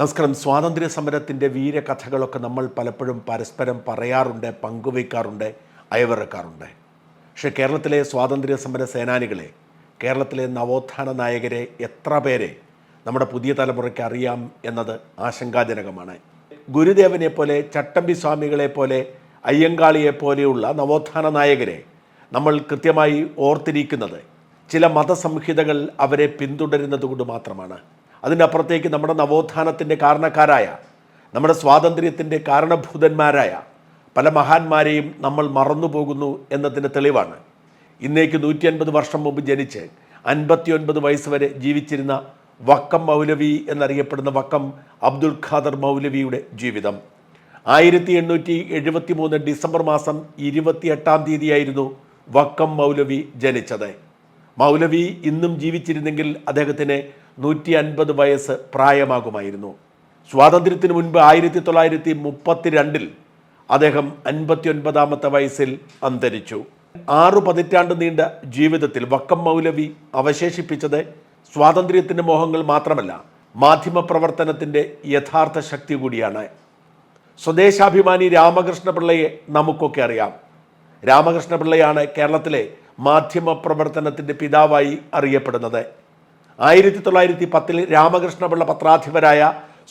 നമസ്കാരം. സ്വാതന്ത്ര്യ സമരത്തിന്റെ വീരകഥകളൊക്കെ നമ്മൾ പലപ്പോഴും പരസ്പരം പറയാറുണ്ട് പങ്കുവയ്ക്കാറുണ്ട് അയവിറക്കാറുണ്ട്. പക്ഷേ കേരളത്തിലെ സ്വാതന്ത്ര്യ സമര സേനാനികളെ കേരളത്തിലെ നവോത്ഥാന നായകരെ എത്ര പേരെ നമ്മുടെ പുതിയ തലമുറയ്ക്ക് അറിയാം എന്നത് ആശങ്കാജനകമാണ്. ഗുരുദേവനെ പോലെ ചട്ടമ്പി സ്വാമികളെ പോലെ അയ്യങ്കാളിയെ പോലെയുള്ള നവോത്ഥാന നായകരെ നമ്മൾ കൃത്യമായി ഓർത്തിരിക്കുന്നത് ചില മതസംഹിതകൾ അവരെ പിന്തുടരുന്നത് കൊണ്ട് മാത്രമാണ്. അതിനപ്പുറത്തേക്ക് നമ്മുടെ നവോത്ഥാനത്തിന്റെ കാരണക്കാരായ നമ്മുടെ സ്വാതന്ത്ര്യത്തിന്റെ കാരണഭൂതന്മാരായ പല മഹാന്മാരെയും നമ്മൾ മറന്നുപോകുന്നു എന്നതിന്റെ തെളിവാണ്. ഇന്നേക്ക് നൂറ്റി അൻപത് വർഷം മുമ്പ് ജനിച്ച് അൻപത്തിയൊൻപത് വയസ്സ് വരെ ജീവിച്ചിരുന്ന വക്കം മൗലവി എന്നറിയപ്പെടുന്ന വക്കം അബ്ദുൽ ഖാദർ മൗലവിയുടെ ജീവിതം. ആയിരത്തി എണ്ണൂറ്റി എഴുപത്തി മൂന്ന് ഡിസംബർ മാസം ഇരുപത്തിയെട്ടാം തീയതിയായിരുന്നു വക്കം മൗലവി ജനിച്ചത്. മൗലവി ഇന്നും ജീവിച്ചിരുന്നെങ്കിൽ അദ്ദേഹത്തിന് നൂറ്റി അൻപത് വയസ്സ് പ്രായമാകുമായിരുന്നു. സ്വാതന്ത്ര്യത്തിന് മുൻപ് ആയിരത്തി തൊള്ളായിരത്തി മുപ്പത്തിരണ്ടിൽ അദ്ദേഹം അൻപത്തിയൊൻപതാമത്തെ വയസ്സിൽ അന്തരിച്ചു. ആറു പതിറ്റാണ്ട് നീണ്ട ജീവിതത്തിൽ വക്കം മൗലവി അവശേഷിപ്പിച്ചത് സ്വാതന്ത്ര്യത്തിന്റെ മോഹങ്ങൾ മാത്രമല്ല മാധ്യമപ്രവർത്തനത്തിന്റെ യഥാർത്ഥ ശക്തി കൂടിയാണ്. സ്വദേശാഭിമാനി രാമകൃഷ്ണപിള്ളയെ നമുക്കൊക്കെ അറിയാം. രാമകൃഷ്ണപിള്ളയാണ് കേരളത്തിലെ മാധ്യമപ്രവർത്തനത്തിന്റെ പിതാവായി അറിയപ്പെടുന്നത്. ആയിരത്തി തൊള്ളായിരത്തി പത്തിൽ രാമകൃഷ്ണപിള്ള പത്രാധിപരായ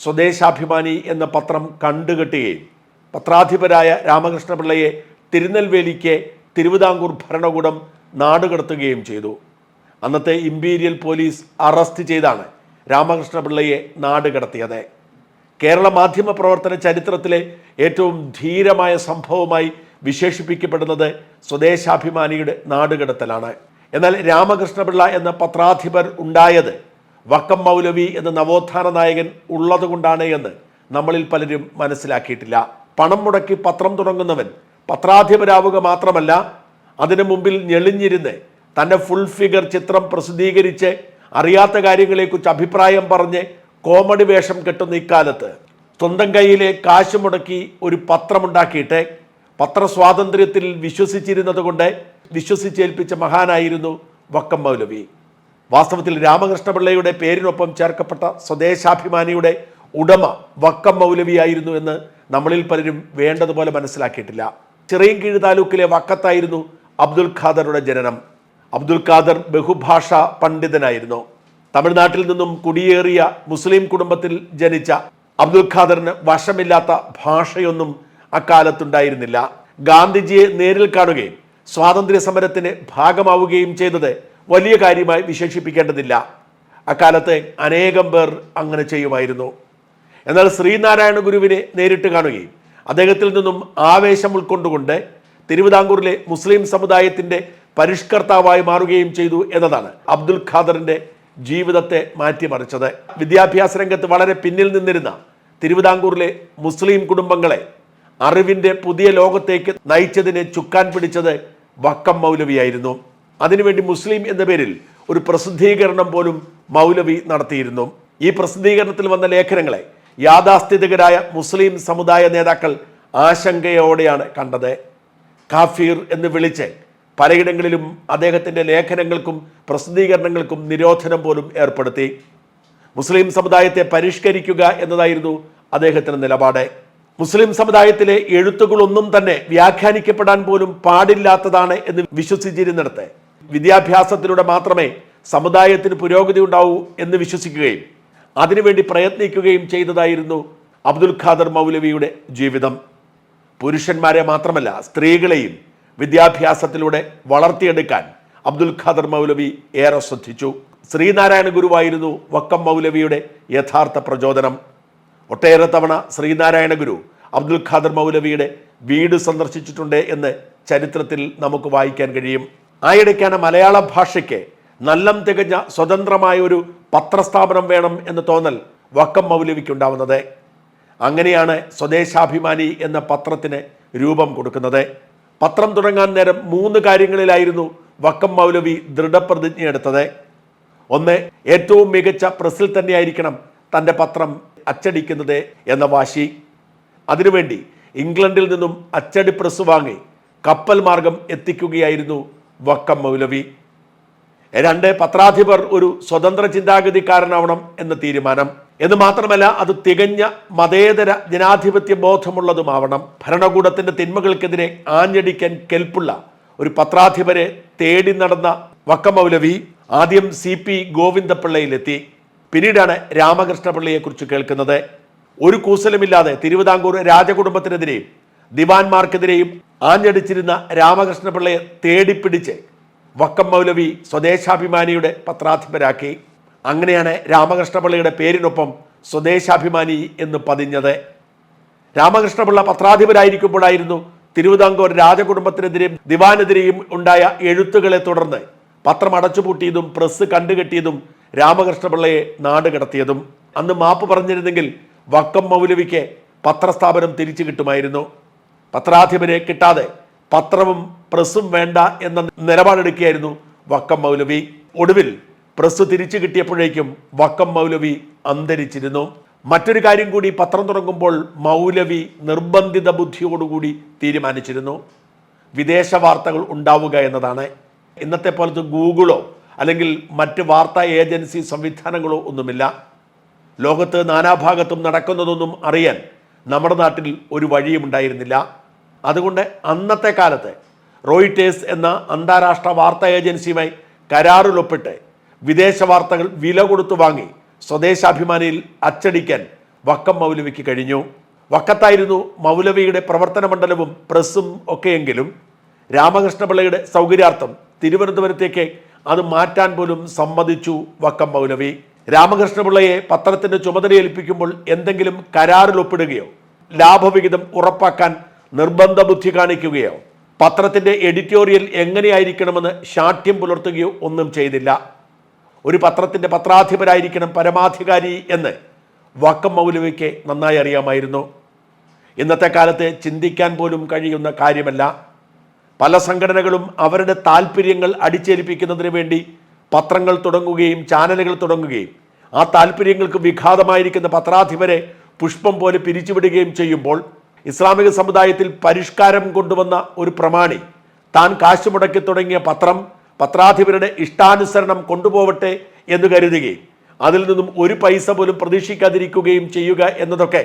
സ്വദേശാഭിമാനി എന്ന പത്രം കണ്ടുകെട്ടുകയും പത്രാധിപരായ രാമകൃഷ്ണപിള്ളയെ തിരുനെൽവേലിക്ക് തിരുവിതാംകൂർ ഭരണകൂടം നാടുകടത്തുകയും ചെയ്തു. അന്നത്തെ ഇമ്പീരിയൽ പോലീസ് അറസ്റ്റ് ചെയ്താണ് രാമകൃഷ്ണപിള്ളയെ നാടുകടത്തിയത്. കേരള മാധ്യമ പ്രവർത്തന ചരിത്രത്തിലെ ഏറ്റവും ധീരമായ സംഭവമായി വിശേഷിപ്പിക്കപ്പെടുന്നത് സ്വദേശാഭിമാനിയുടെ നാടുകടത്തലാണ്. എന്നാൽ രാമകൃഷ്ണപിള്ള എന്ന പത്രാധിപർ ഉണ്ടായത് വക്കം മൗലവി എന്ന നവോത്ഥാന നായകൻ ഉള്ളതുകൊണ്ടാണ് എന്ന് നമ്മളിൽ പലരും മനസ്സിലാക്കിയിട്ടില്ല. പണം മുടക്കി പത്രം തുടങ്ങുന്നവൻ പത്രാധിപരാവുക മാത്രമല്ല അതിനു മുമ്പിൽ ഞെളിഞ്ഞിരുന്ന് തന്റെ ഫുൾ ഫിഗർ ചിത്രം പ്രസിദ്ധീകരിച്ച് അറിയാത്ത കാര്യങ്ങളെക്കുറിച്ച് അഭിപ്രായം പറഞ്ഞ് കോമഡി വേഷം കെട്ടുന്ന ഇക്കാലത്ത് സ്വന്തം കയ്യിലെ കാശ് മുടക്കി ഒരു പത്രമുണ്ടാക്കിയിട്ട് പത്രസ്വാതന്ത്ര്യത്തിൽ വിശ്വസിച്ചിരുന്നത് കൊണ്ട് വിശ്വസിച്ചേൽപ്പിച്ച മഹാനായിരുന്നു വക്കം മൗലവി. വാസ്തവത്തിൽ രാമകൃഷ്ണപിള്ളയുടെ പേരിനൊപ്പം ചേർക്കപ്പെട്ട സ്വദേശാഭിമാനിയുടെ ഉടമ വക്കം മൗലവിയായിരുന്നു എന്ന് നമ്മളിൽ പലരും വേണ്ടതുപോലെ മനസ്സിലാക്കിയിട്ടില്ല. ചിറയൻകീഴ് താലൂക്കിലെ വക്കത്തായിരുന്നു അബ്ദുൽ ഖാദറുടെ ജനനം. അബ്ദുൽ ഖാദർ ബഹുഭാഷ പണ്ഡിതനായിരുന്നു. തമിഴ്നാട്ടിൽ നിന്നും കുടിയേറിയ മുസ്ലിം കുടുംബത്തിൽ ജനിച്ച അബ്ദുൽ ഖാദറിന് വശമില്ലാത്ത ഭാഷയൊന്നും അക്കാലത്തുണ്ടായിരുന്നില്ല. ഗാന്ധിജിയെ നേരിൽ കാണുകയും സ്വാതന്ത്ര്യ സമരത്തിന് ഭാഗമാവുകയും ചെയ്തത് വലിയ കാര്യമായി വിശേഷിപ്പിക്കേണ്ടതില്ല. അക്കാലത്ത് അനേകം പേർ അങ്ങനെ ചെയ്യുമായിരുന്നു. എന്നാൽ ശ്രീനാരായണ ഗുരുവിനെ നേരിട്ട് കാണുകയും അദ്ദേഹത്തിൽ നിന്നും ആവേശം ഉൾക്കൊണ്ടുകൊണ്ട് തിരുവിതാംകൂറിലെ മുസ്ലിം സമുദായത്തിന്റെ പരിഷ്കർത്താവായി മാറുകയും ചെയ്തു എന്നതാണ് അബ്ദുൽ ഖാദറിന്റെ ജീവിതത്തെ മാറ്റിമറിച്ചത്. വിദ്യാഭ്യാസ രംഗത്ത് വളരെ പിന്നിൽ നിന്നിരുന്ന തിരുവിതാംകൂറിലെ മുസ്ലിം കുടുംബങ്ങളെ അറിവിന്റെ പുതിയ ലോകത്തേക്ക് നയിച്ചതിനെ ചുക്കാൻ പിടിച്ചത് വക്കം മൗലവിയായിരുന്നു അതിനുവേണ്ടി മുസ്ലിം എന്ന പേരിൽ ഒരു പ്രസിദ്ധീകരണം പോലും മൗലവി നടത്തിയിരുന്നു. ഈ പ്രസിദ്ധീകരണത്തിൽ വന്ന ലേഖനങ്ങളെ യാഥാസ്ഥിതികരായ മുസ്ലിം സമുദായ നേതാക്കൾ ആശങ്കയോടെയാണ് കണ്ടത്. കാഫീർ എന്ന് വിളിച്ച് പലയിടങ്ങളിലും അദ്ദേഹത്തിന്റെ ലേഖനങ്ങൾക്കും പ്രസിദ്ധീകരണങ്ങൾക്കും നിരോധനം പോലും ഏർപ്പെടുത്തി. മുസ്ലിം സമുദായത്തെ പരിഷ്കരിക്കുക എന്നതായിരുന്നു അദ്ദേഹത്തിന്റെ നിലപാട്. മുസ്ലിം സമുദായത്തിലെ എഴുത്തുകളൊന്നും തന്നെ വ്യാഖ്യാനിക്കപ്പെടാൻ പോലും പാടില്ലാത്തതാണ് എന്ന് വിശ്വസിച്ചിരുന്നിടത്ത്. വിദ്യാഭ്യാസത്തിലൂടെ മാത്രമേ സമുദായത്തിന് പുരോഗതി ഉണ്ടാവൂ എന്ന് വിശ്വസിക്കുകയും അതിനുവേണ്ടി പ്രയത്നിക്കുകയും ചെയ്തതായിരുന്നു അബ്ദുൽ ഖാദർ മൗലവിയുടെ ജീവിതം. പുരുഷന്മാരെ മാത്രമല്ല സ്ത്രീകളെയും വിദ്യാഭ്യാസത്തിലൂടെ വളർത്തിയെടുക്കാൻ അബ്ദുൽ ഖാദർ മൗലവി ഏറെ ശ്രദ്ധിച്ചു. ശ്രീനാരായണ ഗുരുവായിരുന്നു വക്കം മൗലവിയുടെ യഥാർത്ഥ പ്രചോദനം. ഒട്ടേറെ തവണ ശ്രീനാരായണ ഗുരു അബ്ദുൽ ഖാദർ മൗലവിയുടെ വീട് സന്ദർശിച്ചിട്ടുണ്ട് എന്ന് ചരിത്രത്തിൽ നമുക്ക് വായിക്കാൻ കഴിയും. ആയിടയ്ക്കാണ് മലയാള ഭാഷയ്ക്ക് നല്ലം തികഞ്ഞ സ്വതന്ത്രമായ ഒരു പത്രസ്ഥാപനം വേണം എന്ന് തോന്നൽ വക്കം മൗലവിക്കുണ്ടാവുന്നത് അങ്ങനെയാണ് സ്വദേശാഭിമാനി എന്ന പത്രത്തിന് രൂപം കൊടുക്കുന്നത്. പത്രം തുടങ്ങാൻ നേരം മൂന്ന് കാര്യങ്ങളിലായിരുന്നു വക്കം മൗലവി ദൃഢപ്രതിജ്ഞ എടുത്തത് ഒന്ന് ഏറ്റവും മികച്ച പ്രസിൽ തന്നെയായിരിക്കണം തന്റെ പത്രം അച്ചടിക്കുന്നത് എന്ന വാശി. അതിനുവേണ്ടി ഇംഗ്ലണ്ടിൽ നിന്നും അച്ചടി പ്രസ് വാങ്ങി കപ്പൽ മാർഗം എത്തിക്കുകയായിരുന്നു വക്കം മൗലവി. രണ്ട് പത്രാധിപർ ഒരു സ്വതന്ത്ര ചിന്താഗതിക്കാരനാവണം എന്ന തീരുമാനം. എന്ന് മാത്രമല്ല അത് തികഞ്ഞ മതേതര ജനാധിപത്യ ബോധമുള്ളതുമാവണം. ഭരണകൂടത്തിന്റെ തിന്മകൾക്കെതിരെ ആഞ്ഞടിക്കാൻ കെൽപ്പുള്ള ഒരു പത്രാധിപരെ തേടി നടന്ന വക്കമൗലവി ആദ്യം സി പി ഗോവിന്ദപിള്ളയിലെത്തി. പിന്നീടാണ് രാമകൃഷ്ണപിള്ളയെക്കുറിച്ച് കേൾക്കുന്നത്. ഒരു കൂസലുമില്ലാതെ തിരുവിതാംകൂർ രാജകുടുംബത്തിനെതിരെയും ദിവാൻമാർക്കെതിരെയും ആഞ്ഞടിച്ചിരുന്ന രാമകൃഷ്ണപിള്ളയെ തേടിപ്പിടിച്ച് വക്കം മൗലവി സ്വദേശാഭിമാനിയുടെ പത്രാധിപരാക്കി. അങ്ങനെയാണ് രാമകൃഷ്ണപിള്ളയുടെ പേരിനൊപ്പം സ്വദേശാഭിമാനി എന്ന് പതിഞ്ഞത്. രാമകൃഷ്ണപിള്ള പത്രാധിപരായിരിക്കുമ്പോഴായിരുന്നു തിരുവിതാംകൂർ രാജകുടുംബത്തിനെതിരെയും ദിവാനെതിരെയും ഉണ്ടായ എഴുത്തുകളെ തുടർന്ന് പത്രം അടച്ചുപൂട്ടിയതും പ്രസ് കണ്ടുകെട്ടിയതും രാമകൃഷ്ണപിള്ളയെ നാട് കടത്തിയതും അന്ന് മാപ്പ് പറഞ്ഞിരുന്നെങ്കിൽ വക്കം മൗലവിക്ക് പത്രസ്ഥാപനം തിരിച്ചു കിട്ടുമായിരുന്നു. പത്രാധിപരെ കിട്ടാതെ പത്രവും പ്രസ്സും വേണ്ട എന്ന നിലപാടെടുക്കുകയായിരുന്നു വക്കം മൗലവി. ഒടുവിൽ പ്രസ് തിരിച്ചു കിട്ടിയപ്പോഴേക്കും വക്കം മൗലവി അന്തരിച്ചിരുന്നു. മറ്റൊരു കാര്യം കൂടി പത്രം തുടങ്ങുമ്പോൾ മൗലവി നിർബന്ധിത ബുദ്ധിയോടുകൂടി തീരുമാനിച്ചിരുന്നു. വിദേശ വാർത്തകൾ ഉണ്ടാവുക എന്നതാണ്. ഇന്നത്തെ പോലത്തെ ഗൂഗിളോ അല്ലെങ്കിൽ മറ്റ് വാർത്താ ഏജൻസി സംവിധാനങ്ങളോ ഒന്നുമില്ല. ലോകത്ത് നാനാഭാഗത്തും നടക്കുന്നതൊന്നും അറിയാൻ നമ്മുടെ നാട്ടിൽ ഒരു വഴിയും ഉണ്ടായിരുന്നില്ല. അതുകൊണ്ട് അന്നത്തെ കാലത്ത് റോയിറ്റേഴ്സ് എന്ന അന്താരാഷ്ട്ര വാർത്താ ഏജൻസിയുമായി കരാറിലൊപ്പിട്ട് വിദേശ വാർത്തകൾ വില കൊടുത്തു വാങ്ങി സ്വദേശാഭിമാനിയിൽ അച്ചടിക്കാൻ വക്കം മൗലവിക്ക് കഴിഞ്ഞു. വക്കത്തായിരുന്നു മൗലവിയുടെ പ്രവർത്തന മണ്ഡലവും പ്രസ്സും ഒക്കെയെങ്കിലും രാമകൃഷ്ണപിള്ളയുടെ സൗകര്യാർത്ഥം തിരുവനന്തപുരത്തേക്ക് അത് മാറ്റാൻ പോലും സമ്മതിച്ചു വക്കം മൗലവി. രാമകൃഷ്ണപിള്ളയെ പത്രത്തിന്റെ ചുമതല ഏൽപ്പിക്കുമ്പോൾ എന്തെങ്കിലും കരാറിൽ ഒപ്പിടുകയോ ലാഭവിഹിതം ഉറപ്പാക്കാൻ നിർബന്ധ ബുദ്ധി കാണിക്കുകയോ പത്രത്തിന്റെ എഡിറ്റോറിയൽ എങ്ങനെയായിരിക്കണമെന്ന് ശാഠ്യം പുലർത്തുകയോ ഒന്നും ചെയ്തില്ല. ഒരു പത്രത്തിന്റെ പത്രാധിപരായിരിക്കണം പരമാധികാരി എന്ന് വക്കം മൗലവിക്ക് നന്നായി അറിയാമായിരുന്നു. ഇന്നത്തെ കാലത്ത് ചിന്തിക്കാൻ പോലും കഴിയുന്ന കാര്യമല്ല. പല സംഘടനകളും അവരുടെ താല്പര്യങ്ങൾ അടിച്ചേൽപ്പിക്കുന്നതിന് വേണ്ടി പത്രങ്ങൾ തുടങ്ങുകയും ചാനലുകൾ തുടങ്ങുകയും ആ താല്പര്യങ്ങൾക്ക് വിഘാതമായിരിക്കുന്ന പത്രാധിപരെ പുഷ്പം പോലെ പിരിച്ചുവിടുകയും ചെയ്യുമ്പോൾ ഇസ്ലാമിക സമുദായത്തിൽ പരിഷ്കാരം കൊണ്ടുവന്ന ഒരു പ്രമാണി താൻ കാശ് മുടക്കി തുടങ്ങിയ പത്രം പത്രാധിപരുടെ ഇഷ്ടാനുസരണം കൊണ്ടുപോവട്ടെ എന്ന് കരുതുകയും അതിൽ നിന്നും ഒരു പൈസ പോലും പ്രതീക്ഷിക്കാതിരിക്കുകയും ചെയ്യുക എന്നതൊക്കെ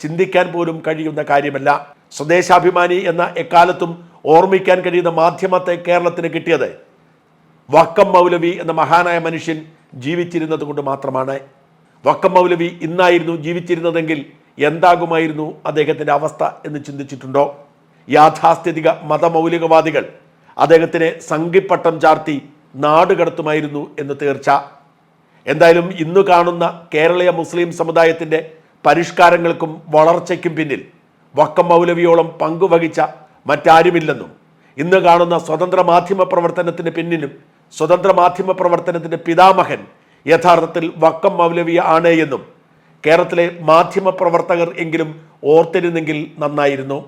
ചിന്തിക്കാൻ പോലും കഴിയുന്ന കാര്യമല്ല. സ്വദേശാഭിമാനി എന്ന എക്കാലത്തും ഓർമ്മിക്കാൻ കഴിയുന്ന മാധ്യമത്തെ കേരളത്തിന് കിട്ടിയത്. വക്കം മൗലവി എന്ന മഹാനായ മനുഷ്യൻ ജീവിച്ചിരുന്നത് കൊണ്ട് മാത്രമാണ്. വക്കം മൗലവി ഇന്നായിരുന്നു ജീവിച്ചിരുന്നതെങ്കിൽ എന്താകുമായിരുന്നു അദ്ദേഹത്തിന്റെ അവസ്ഥ എന്ന് ചിന്തിച്ചിട്ടുണ്ടോ? യാഥാസ്ഥിതിക മതമൗലികവാദികൾ അദ്ദേഹത്തിന് സംഘിപ്പട്ടം ചാർത്തി നാടുകടത്തുമായിരുന്നു എന്ന് തീർച്ച. എന്തായാലും ഇന്ന് കാണുന്ന കേരളീയ മുസ്ലിം സമുദായത്തിന്റെ പരിഷ്കാരങ്ങൾക്കും വളർച്ചയ്ക്കും പിന്നിൽ വക്കം മൗലവിയോളം പങ്കുവഹിച്ച മറ്റാരുമില്ലെന്നും. ഇന്ന് കാണുന്ന സ്വതന്ത്ര മാധ്യമ പ്രവർത്തനത്തിന് പിന്നിലും സ്വതന്ത്ര മാധ്യമ പ്രവർത്തനത്തിന്റെ പിതാമഹൻ യഥാർത്ഥത്തിൽ വക്കം മൗലവി ആണ് എന്നും കേരളത്തിലെ മാധ്യമ പ്രവർത്തകർ എങ്കിലും ഓർത്തിരുന്നെങ്കിൽ നന്നായിരുന്നു.